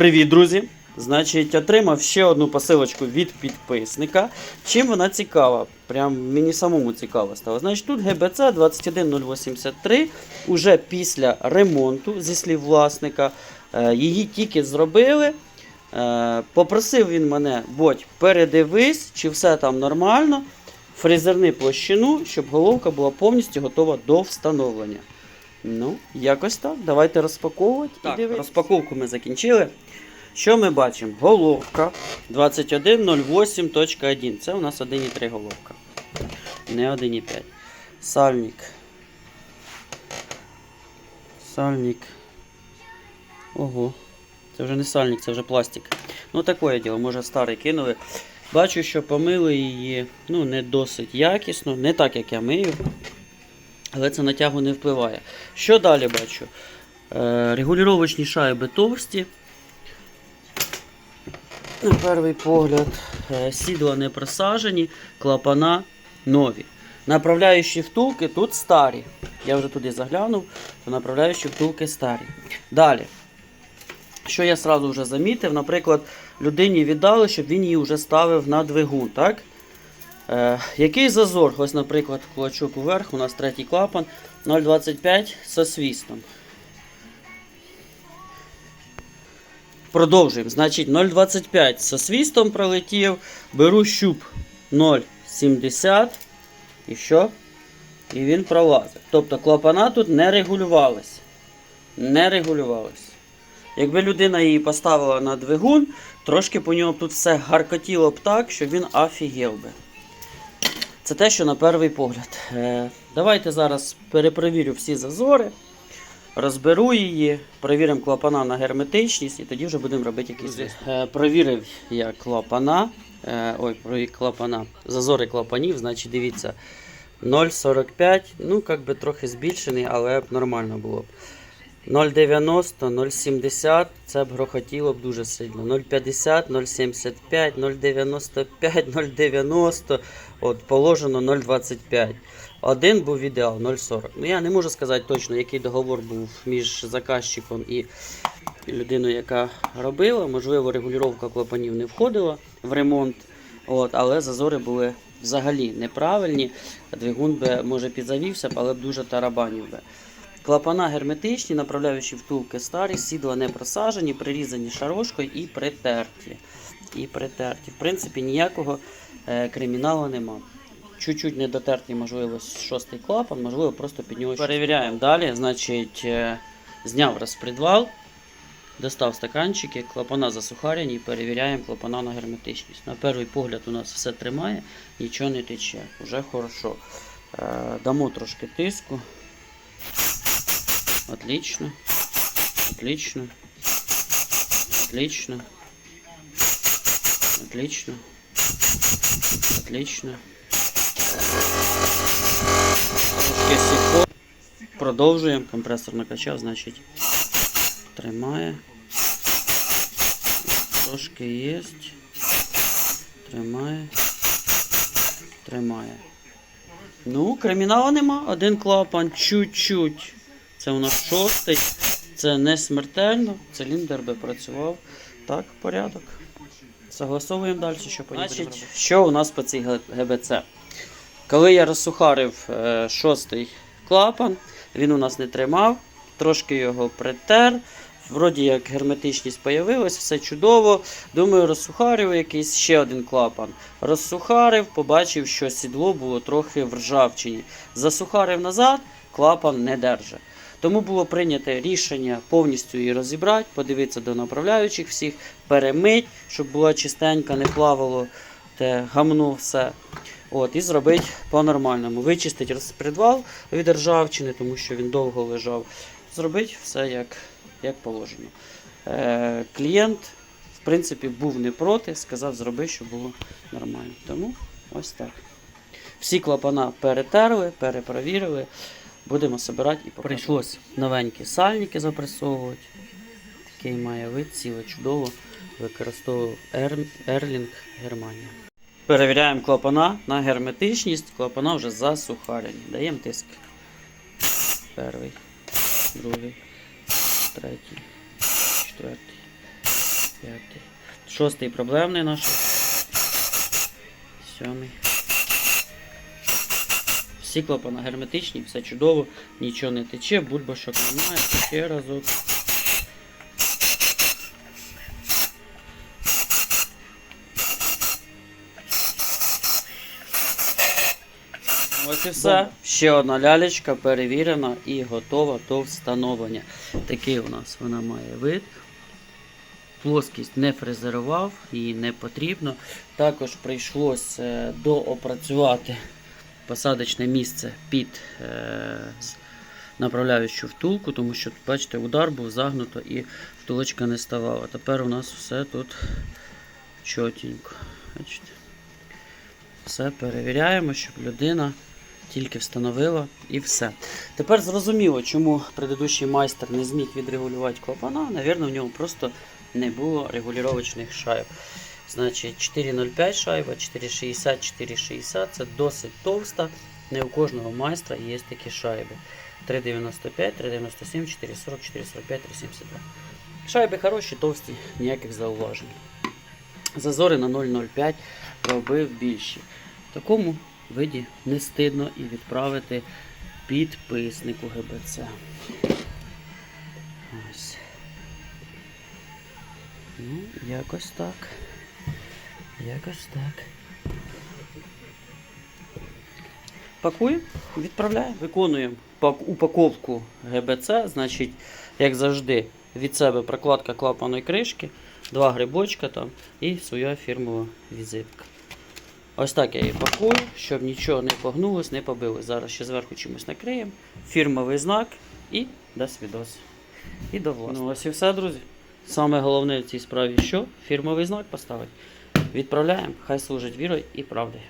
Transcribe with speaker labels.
Speaker 1: Привіт, друзі! Значить, отримав ще одну посилочку від підписника. Чим вона цікава? Прям мені самому цікаво стало. Значить, тут ГБЦ 21083 уже після ремонту, зі слів власника. Е, Її тільки зробили. Е, Попросив він мене, будь передивись, чи все там нормально. Фрезерни площину, щоб головка була повністю готова до встановлення. Ну, якось так. Давайте розпаковувати.
Speaker 2: Так,
Speaker 1: і дивитися. розпаковку ми закінчили. Що ми бачимо? Головка 2108.1. Це у нас 1,3 головка. Не 1,5. Сальник. Сальник. Ого. Це вже не сальник, це вже пластик. Ну, таке діло, може старий кинули. Бачу, що помили її ну, не досить якісно, не так, як я мию. Але це на тягу не впливає. Що далі бачу? Е, регулювачні шайби товсті. На перший погляд, е, сідла не просажені, клапана нові. Направляючі втулки тут старі. Я вже туди заглянув, то направляючі втулки старі. Далі. Що я сразу вже замітив, наприклад, людині віддали, щоб він її вже ставив на двигун. так? Е, який зазор? Ось, наприклад, кулачок уверх, у нас третій клапан 0,25 со свістом. Продовжуємо. Значить, 0,25 со свістом пролетів. Беру щуп 0,70. І що? І він пролазить. Тобто клапана тут не регулювались. Не регулювались. Якби людина її поставила на двигун, трошки по ньому тут все гаркотіло б так, що він офігел би. Це те, що на перший погляд. Е, давайте зараз перепровірю всі зазори, розберу її, перевіримо клапана на герметичність і тоді вже будемо робити якісь.
Speaker 2: Друзі,
Speaker 1: Е, провірив я клапана. Е, ой, про клапана. Зазори клапанів, значить, дивіться. 0,45, ну, як би трохи збільшений, але б нормально було б. 0,90, 0,70, це б грохотіло б дуже сильно. 0,50, 0,75, 0,95, 0,90, от положено 0,25. Один був ідеал 0,40. Ну я не можу сказати точно, який договор був між заказчиком і людиною, яка робила. Можливо, регулювання клапанів не входила в ремонт, от, але зазори були взагалі неправильні. Двигун би може підзавівся, але б дуже тарабанів би. Клапана герметичні, направляючі втулки старі, сідла не просажені, прирізані шарошкою і притерті. І притерті. В принципі, ніякого е, криміналу нема. Чуть-чуть недотертий, можливо, шостий клапан, можливо, просто під нього. Перевіряємо далі. Значить, е, зняв розпредвал, достав стаканчики, клапана засухарені і перевіряємо клапана на герметичність. На перший погляд у нас все тримає, нічого не тече. Уже хорошо. Е, дамо трошки тиску. Отлично. Отлично. Отлично. Отлично. Отлично. Трошки сіко. Продовжуємо. Компресор накачав, значить тримає. Трошки є. Тримає. Тримає. Ну, криміналу нема. Один клапан чуть-чуть. Це у нас шостий. Це не смертельно. Циліндр би працював. Так, порядок. Согласовуємо далі, що по ній. Що у нас по цій ГБЦ? Коли я розсухарив е, шостий клапан, він у нас не тримав, трошки його притер. Вроді як герметичність появилась, все чудово. Думаю, розсухарив якийсь ще один клапан. Розсухарив, побачив, що сідло було трохи в ржавчині. Засухарив назад, клапан не держить. Тому було прийнято рішення повністю її розібрати, подивитися до направляючих всіх, перемить, щоб була чистенька, не плавало те гамно все. От, і зробити по-нормальному. Вичистити розпредвал від ржавчини, тому що він довго лежав. Зробити все як, як положено. Е, клієнт, в принципі, був не проти, сказав, зроби, щоб було нормально. Тому ось так. Всі клапана перетерли, перепровірили. Будемо збирати і Прийшлось новенькі сальники запресовувати. Такий має вид, ціле чудово. Використовував Ер- Ерлінг Германія. Перевіряємо клапана на герметичність. Клапана вже засухарені. Даємо тиск. Перший, другий, третій, четвертий, П'ятий. Шостий проблемний наш. Сьомий. Всі клапана герметичні, все чудово, нічого не тече, бульбашок немає. Ще разок. Ось і все. Ще одна лялечка перевірена і готова до встановлення. Такий у нас вона має вид. Плоскість не фрезерував, її не потрібно. Також прийшлося доопрацювати посадочне місце під е, направляючу втулку, тому що, бачите, удар був загнуто і втулочка не ставала. Тепер у нас все тут чотенько. Бачите? Все перевіряємо, щоб людина тільки встановила і все. Тепер зрозуміло, чому предыдущий майстер не зміг відрегулювати клапана. Навірно, в нього просто не було регулювачних шайб. Значить, 4,05 шайба, 4,60, 4,60 це досить товста. Не у кожного майстра є такі шайби. 3,95, 3,97, 4,40, 4,45, 3,72. Шайби хороші, товсті, ніяких зауважень. Зазори на 0,05 робив більші. В такому виді не стидно і відправити підписнику ГБЦ. Ось. Ну, якось так. Якось так. Пакуємо, відправляємо, виконуємо упаковку ГБЦ. Значить, як завжди, від себе прокладка клапаної кришки, два грибочка там і своя фірмова візитка. Ось так я її пакую, щоб нічого не погнулось, не побилось. Зараз ще зверху чимось накриємо. Фірмовий знак і до свідос. І до власного. Ну ось і все, друзі. Саме головне в цій справі, що фірмовий знак поставити. Відправляємо, хай служить вірою і правдою.